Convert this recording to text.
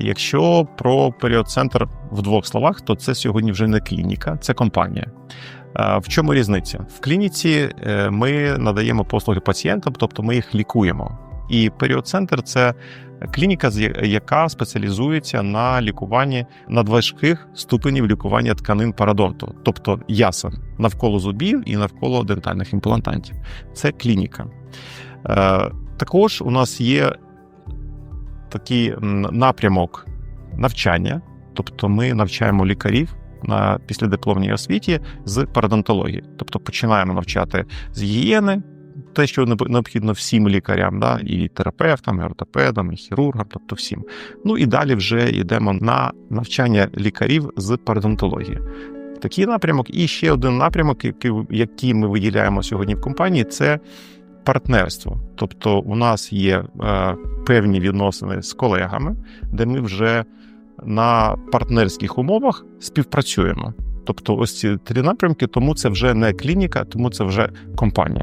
Якщо про період-центр в двох словах, то це сьогодні вже не клініка, це компанія. В чому різниця? В клініці е, ми надаємо послуги пацієнтам, тобто ми їх лікуємо. І період-центр це клініка, яка спеціалізується на лікуванні надважких ступенів лікування тканин парадонту, тобто ясен навколо зубів і навколо дентальних імплантантів. Це клініка. Е, Також у нас є такий напрямок навчання, тобто ми навчаємо лікарів на післядипломній освіті з парадонтології, тобто починаємо навчати з гігієни. Те, що необхідно всім лікарям, да, і терапевтам, і ортопедам, і хірургам, тобто всім. Ну і далі вже йдемо на навчання лікарів з парадонтології. Такий напрямок. І ще один напрямок, який, ми виділяємо сьогодні в компанії, це партнерство. Тобто, у нас є е, певні відносини з колегами, де ми вже на партнерських умовах співпрацюємо. Тобто, ось ці три напрямки, тому це вже не клініка, тому це вже компанія.